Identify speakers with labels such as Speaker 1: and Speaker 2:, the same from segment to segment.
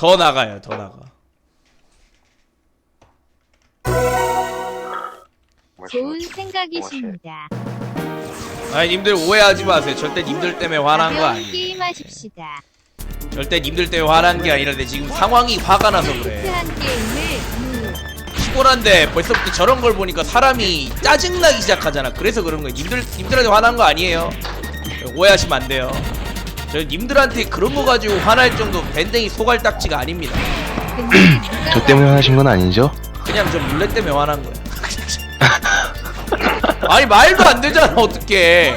Speaker 1: 더 나가요 더 나가.
Speaker 2: 좋은 생각이십니다.
Speaker 1: 아니 님들 오해하지 마세요. 절대 님들 때문에 화난 거
Speaker 2: 가벼운
Speaker 1: 아니에요.
Speaker 2: 게임하십시다.
Speaker 1: 절대 님들 때문에 화난 게 아니라 내 지금 상황이 화가 나서 그래.
Speaker 2: 한 게임을 무
Speaker 1: 피곤한데 벌써부터 저런 걸 보니까 사람이 짜증나기 시작하잖아. 그래서 그런 거예요. 님들 님들한테 화난 거 아니에요. 오해하시면 안 돼요 저 님들한테 그런 거 가지고 화날 정도 밴댕이 소갈딱지가 아닙니다.
Speaker 3: 저 때문에 하신 건 아니죠?
Speaker 1: 그냥 저 물레 때문에 화난 거야. 아니 말도 안 되잖아 어떻게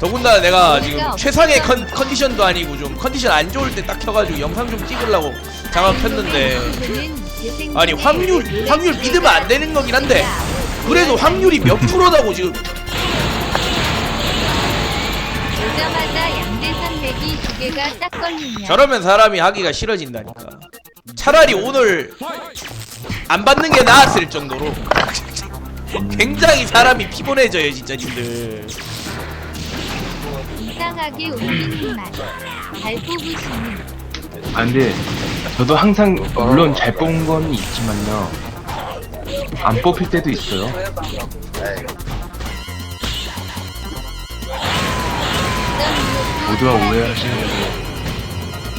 Speaker 1: 더군다나 내가 지금 최상의 컨, 컨디션도 아니고 좀 컨디션 안 좋을 때 딱 켜가지고 영상 좀 찍으려고 장갑 켰는데. 아니 확률 확률 믿으면 안 되는 거긴 한데. 그래도 확률이 몇 프로다고 지금
Speaker 2: 오자마자 양대 산 맥이 두 개가 딱 걸리면
Speaker 1: 저러면 사람이 하기가 싫어진다니까. 차라리 오늘 안 받는 게 나았을 정도로 굉장히 사람이 피곤해져요 진짜 님들.
Speaker 2: 이상하게 웃기는 맛. 잘 뽑으시는
Speaker 3: 아 근데 저도 항상 물론 잘 뽑은 건 있지만요. 안 뽑힐 때도 있어요 모두가 오해하시는 게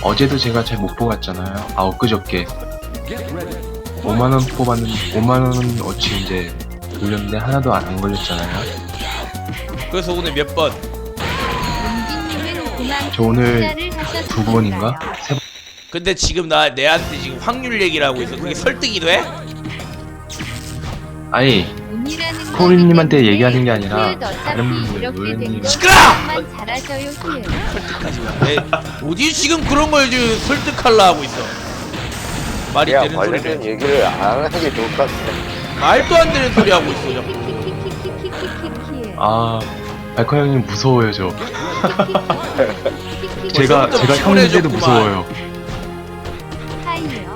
Speaker 3: 어제도 제가 잘 못 뽑았잖아요 아 엊그저께 5만원 뽑았는데 5만원 어치 이제 돌렸는데 하나도 안 걸렸잖아요
Speaker 1: 그래서 오늘 몇 번?
Speaker 3: 저 오늘. 두 번인가? 세 번.
Speaker 1: 근데 지금 나 내한테 지금 확률 얘기를 하고 있어 그게 설득이 돼?
Speaker 3: 아니 코리님한테
Speaker 2: 때문에
Speaker 3: 얘기하는 게 아니라 다른 분들.
Speaker 2: 거
Speaker 1: 시끄러!
Speaker 2: 잘하셔요.
Speaker 1: 설득하지 마 내, 어디 지금 그런 걸 지금 설득하려 하고 있어 말이
Speaker 4: 야
Speaker 1: 되는
Speaker 4: 관련된
Speaker 1: 소리
Speaker 4: 얘기를 안 하는 게 좋을 것 같은데
Speaker 1: 말도 안 되는 소리 하고 있어 자꾸
Speaker 2: 키키키키키키키키키.
Speaker 3: 아 발커 형님 무서워요 저 제가 제가 형인데도
Speaker 1: 피곤해졌구만.
Speaker 3: 무서워요
Speaker 2: 하이요.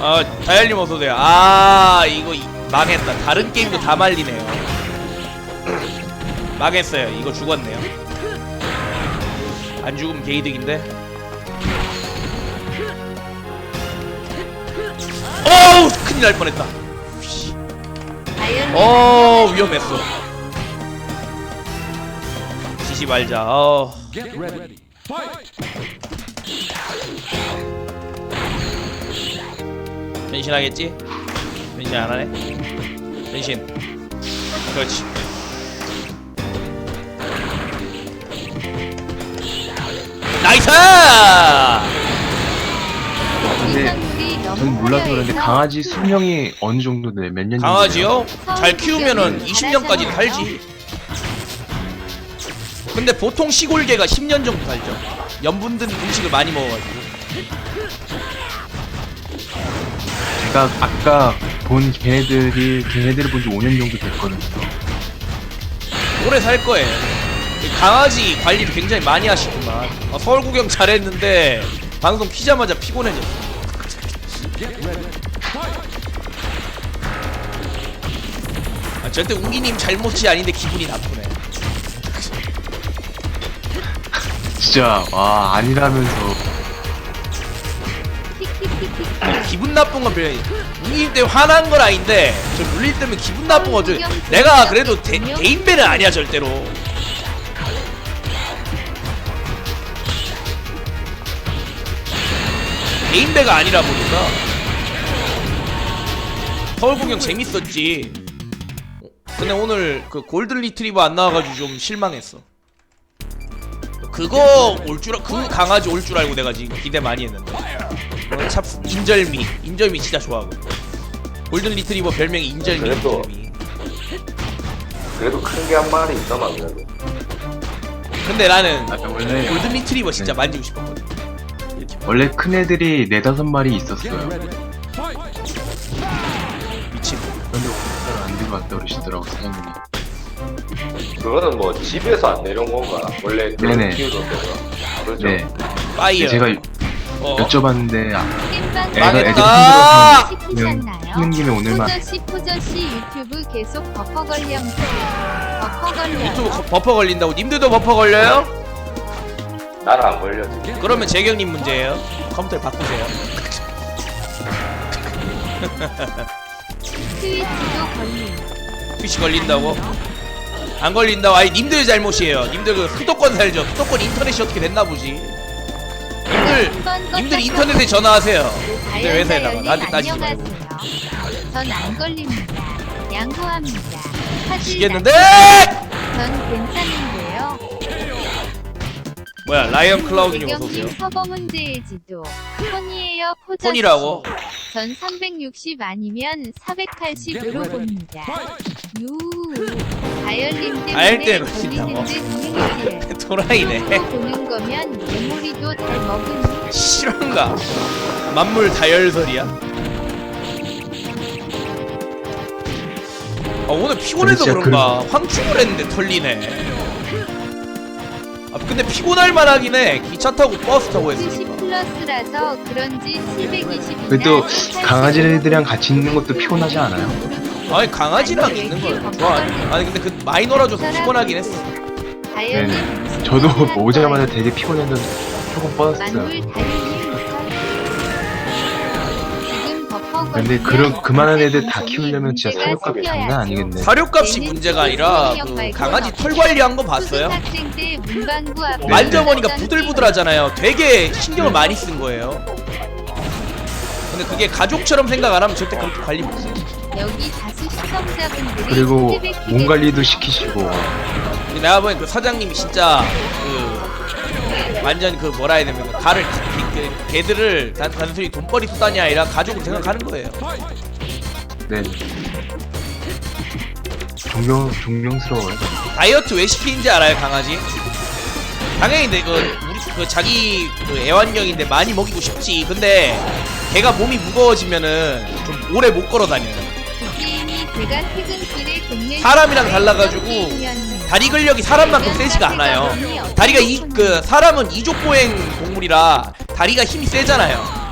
Speaker 1: 아 다이알님 어서 오세요 아 이거 이- 망했다. 다른 게임도 다 말리네요. 망했어요. 이거 죽었네요. 안 죽으면 개이득인데? 어우 큰일 날 뻔했다. 어 위험했어. 지지 말자. 어 변신하겠지? 변신 안 하네? 변신 그렇지 나이스!
Speaker 3: 근데 전 몰라서 그런데 강아지 수명이 어느 정도 돼? 몇 년? 정도 돼요?
Speaker 1: 강아지요? 잘 키우면은 20년까지 살지 근데 보통 시골개가 10년 정도 살죠 염분 든 음식을 많이 먹어가지고
Speaker 3: 제가 아까 본 걔네들이 걔네들을 본 지 5년 정도 됐거든요.
Speaker 1: 오래 살 거예요. 이 강아지 관리를 굉장히 많이 하시구만. 아, 서울 구경 잘했는데 방송 키자마자 피곤해졌어. 아, 절대 우기님 잘못이 아닌데 기분이 나쁘네.
Speaker 3: 진짜 와 아니라면서
Speaker 1: 기분 나쁜 건 별로 우기님 때문에 화난 건 아닌데 저 물릴 때문에 기분 나쁜 거죠. 내가 그래도 대, 대인배는 아니야 절대로. 대인배가 아니라 보니까 서울 구경 재밌었지. 근데 오늘 그 골든 리트리버 안 나와가지고 좀 실망했어. 그거 올 줄, 그 강아지 올 줄 알고 내가 지금 기대 많이 했는데. 어, 참 인절미, 인절미 진짜 좋아하고. 골든 리트리버 별명이 인절미,
Speaker 4: 그래도-
Speaker 1: 인절미.
Speaker 4: 그래도 큰 게 한 마리 있더만 그래도
Speaker 1: 근데 나는
Speaker 3: 아, 원래
Speaker 1: 골든 리트리버 진짜
Speaker 3: 네.
Speaker 1: 만지고 싶었거든.
Speaker 3: 원래 큰 애들이 네 다섯 마리 있었어요.
Speaker 1: 미친.
Speaker 3: 그런데 오늘따라 안 들고 왔다 그러시더라고 사장님이.
Speaker 4: 그거는 뭐 집에서 안 내려온 건가 원래 그런
Speaker 3: 네네.
Speaker 4: 키우던 데가 그렇죠
Speaker 3: 네.
Speaker 1: 파이어.
Speaker 3: 제가
Speaker 1: 어.
Speaker 3: 여쭤봤는데 아, 애가 애들
Speaker 1: 망했다!
Speaker 3: 힘들어서 그냥 키는 김에 오늘만
Speaker 2: 포저씨 포저씨 유튜브 계속 버퍼 걸렴 버퍼
Speaker 1: 유튜브 거- 버퍼 걸린다고? 님들도 버퍼 걸려요?
Speaker 4: 나는 안 걸렸어.
Speaker 1: 그러면 재경님 문제예요. 컴퓨터 바꾸세요.
Speaker 2: 스위치도 걸림.
Speaker 1: PC 걸린다고? 안 걸린다고? 아니 님들 잘못이에요. 님들 그 수도권 살죠. 수도권 인터넷이 어떻게 됐나 보지. 님들 님들 인터넷에 전화하세요. 님들 회사에다가
Speaker 2: 다이언
Speaker 1: 나한테 따지지 말고.
Speaker 2: 안녕하세요. 전안 걸립니다. 양호합니다. 사실
Speaker 1: 지겠는데?
Speaker 2: 전 괜찮은데요.
Speaker 1: 뭐야 라이언 클라우드님 어서 오세요.
Speaker 2: 서버 문제의 지도. 폰이에요. 포자.
Speaker 1: 폰이라고?
Speaker 2: 전 360 아니면 480으로 봅니다. 유. 다이얼 때문에
Speaker 1: 걸린다고?
Speaker 2: 듯.
Speaker 1: 도라이네.
Speaker 2: 보는 거면 메모리도 잘 먹으니
Speaker 1: 실화인가? 만물 다열설이야? 아 오늘 피곤해서
Speaker 3: 진짜
Speaker 1: 그런가 황충을 했는데 털리네 아 근데 피곤할 만하긴 해 기차 타고 버스 타고
Speaker 2: 70
Speaker 1: 했으니까
Speaker 2: 플러스라서 그런지 720이나
Speaker 3: 그래도 강아지들이랑 같이 있는 것도 피곤하지 않아요?
Speaker 1: 아니 강아지랑 있는 걸 좋아하지 아니 근데 그 마이너라 줘서 피곤하긴 했어
Speaker 3: 네네. 저도 오자마자 되게 피곤했는데 조금 뻗었어요. 근데 그런 그만한 애들 다 키우려면 진짜 사료값이 장난 아니겠네.
Speaker 1: 사료값이 문제가 아니라 그 강아지 털 관리한 거 봤어요?
Speaker 2: 앞에
Speaker 3: 네.
Speaker 1: 만져보니까 부들부들하잖아요 되게 신경을 많이 쓴 거예요 근데 그게 가족처럼 생각 안 하면 절대 그렇게 관리 못해
Speaker 2: 여기 다수 시청자분들이
Speaker 3: 그리고
Speaker 2: 피드백
Speaker 3: 몸 관리도 시키시고
Speaker 1: 내가 보기엔 그 사장님이 진짜 그 완전 그 뭐라 해야 그 가를 그, 그 개들을 단, 단순히 돈벌이 수단이 아니라 가족을 생각하는 거예요.
Speaker 3: 네. 존경 존경스러워요.
Speaker 1: 다이어트 왜 시키는지 알아요 강아지? 당연히 내그 우리 그 자기 그 애완견인데 많이 먹이고 싶지. 근데 걔가 몸이 무거워지면은 좀 오래 못 걸어 다녀요.
Speaker 2: 제가 퇴근길에 동네
Speaker 1: 사람이랑 달라가지고 다리 근력이 사람만큼 세지가 않아요. 다리가 이 그 사람은 이족 보행 동물이라 다리가 힘이 세잖아요.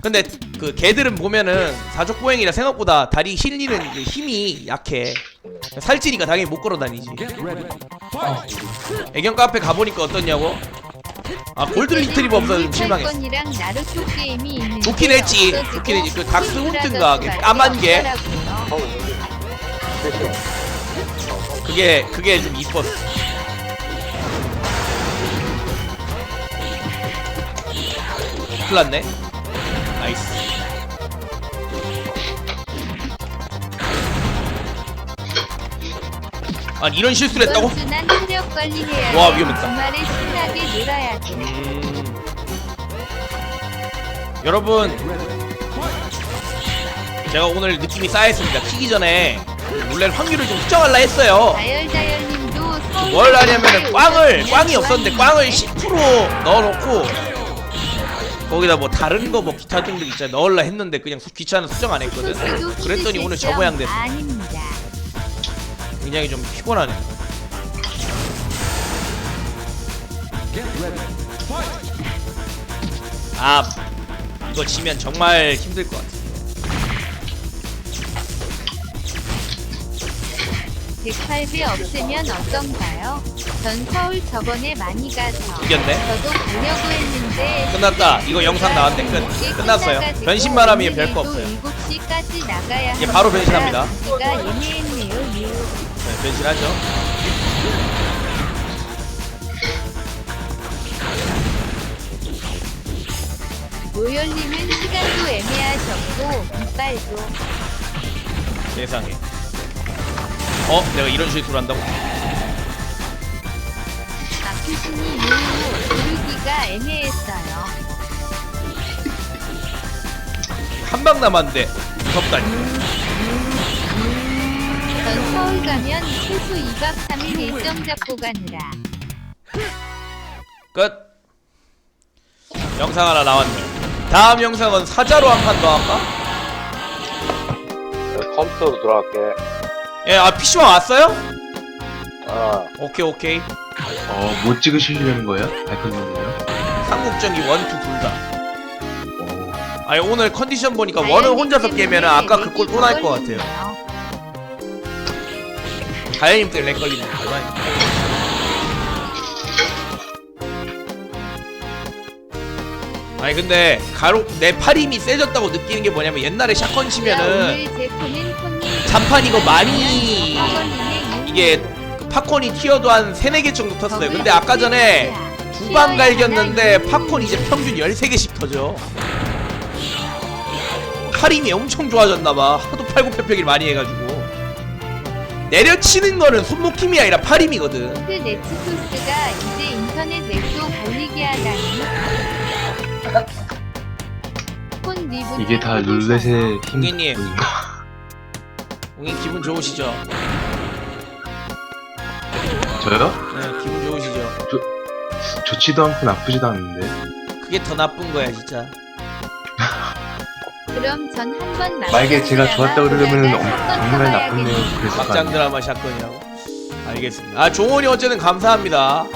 Speaker 1: 근데 그 개들은 보면은 사족 보행이라 생각보다 다리 실리는 그 힘이 약해. 살찌니까 당연히 못 걸어 다니지. 애견 카페 가보니까 어떻냐고? 아 골든 리트리버 없어서 좀 실망했어.
Speaker 2: 건이랑 나루토 게임이 있는데
Speaker 1: 좋긴 했지.
Speaker 2: 없어지고
Speaker 1: 좋긴 했지. 그 닥스 훈트인가 그. 까만 게
Speaker 2: 없더라고요.
Speaker 1: 그게 그게 좀 이뻤어. 큰일 났네. 나이스. 아니 이런 실수를 했다고?
Speaker 2: 순한 체력 관리해야
Speaker 1: 와, 위험했다.
Speaker 2: 주말에 신나게 놀아야 돼.
Speaker 1: 음... 여러분 제가 오늘 느낌이 쌓였습니다. 키기 전에 룰렛 확률을 좀 측정하려 했어요.
Speaker 2: 다열다열님도 서울
Speaker 1: 뭘 하냐면은 꽝을 꽝이 없었는데 꽝을
Speaker 2: 좋아하는
Speaker 1: 10% 넣어놓고 거기다 뭐 다른 거 뭐 기타 등등 있잖아 넣으려 했는데 그냥 수- 귀찮아 수정 안 했거든. 그랬더니 오늘 저 모양 됐어.
Speaker 2: 아닙니다.
Speaker 1: 굉장히 좀 피곤하네. 아 이거 지면 정말 힘들 것 같아.
Speaker 2: 108배 없으면 어떤가요? 전 서울 저번에 많이 가서
Speaker 1: 이겼네.
Speaker 2: 저도 가려고 했는데
Speaker 1: 끝났다. 이거 영상 나왔는데 끝. 끝났어요. 변신만 하면 별거 없어요.
Speaker 2: 7시까지 나가야
Speaker 1: 이제 바로 변신합니다.
Speaker 2: 가 예매했네요. 유.
Speaker 1: 네, 변신하죠.
Speaker 2: 노열님은 시간도 애매하셨고 이빨도
Speaker 1: 세상에. 어? 내가 이런 실수를 한다고?
Speaker 2: 아프시니 이후 고르기가 애매했어요.
Speaker 1: 한 방 남았는데 무섭다니.
Speaker 2: 전 서울 가면 최소 2박 3일 일정 잡고 가느라
Speaker 1: 끝. 영상 하나 나왔네. 다음 영상은 사자로 한 판 더 할까?
Speaker 4: 컴퓨터로 돌아갈게.
Speaker 1: 예, 아 PC방 왔어요?
Speaker 4: 아,
Speaker 1: 오케이 오케이.
Speaker 3: 어, 뭐 찍으시려는 거예요? 발표님이요?
Speaker 1: 삼국전기 원투 둘 다.
Speaker 3: 오.
Speaker 1: 아니 오늘 컨디션 보니까 원을 혼자서 깨면은 아까 그꼴또날 것 같아요. 다현님 때문에 렉 걸리네. 거구만. 아니 근데 가로 내 팔힘이 세졌다고 느끼는 게 뭐냐면 옛날에 샷건 치면은 잔판 이거 많이 이게 그 팝콘이 튀어도 한 3, 4개 정도 텄어요 근데 아까 전에 두 방 갈겼는데 팝콘 이제 평균 13개씩 터져 팔힘이 엄청 좋아졌나봐 하도 팔굽혀펴기를 많이 해가지고 내려치는 거는 손목 힘이 아니라 팔 힘이거든
Speaker 2: 그 네츠토스가 이제 인터넷 렉도 달리게 하다니
Speaker 3: 이게 다 룰렛의
Speaker 1: 고객님.
Speaker 3: 힘인가?
Speaker 1: 형님 기분 좋으시죠?
Speaker 3: 저요?
Speaker 1: 네 기분 좋으시죠?
Speaker 3: 좋지도 않고 나쁘지도 않은데.
Speaker 1: 그게 더 나쁜 거야 진짜
Speaker 2: 그럼 전 한번
Speaker 3: 만약에 제가 좋았다 그러면 정말 나쁘네요. 그래서
Speaker 1: 막장 드라마 샷건이라고? 알겠습니다. 아 종원이 어쨌든 감사합니다.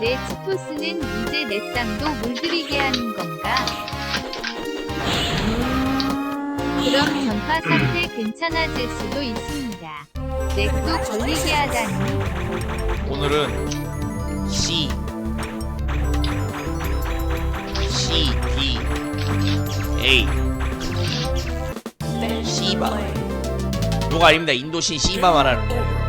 Speaker 2: 네츠토스는 이제 내 쌍도 물들이게 하는 건가? 그럼 전파 상태 괜찮아질 수도 있습니다. 렉도 걸리게 하다니.
Speaker 1: 오늘은 C. C D A C바 요거 아닙니다. 인도신 C바 말하는 거예요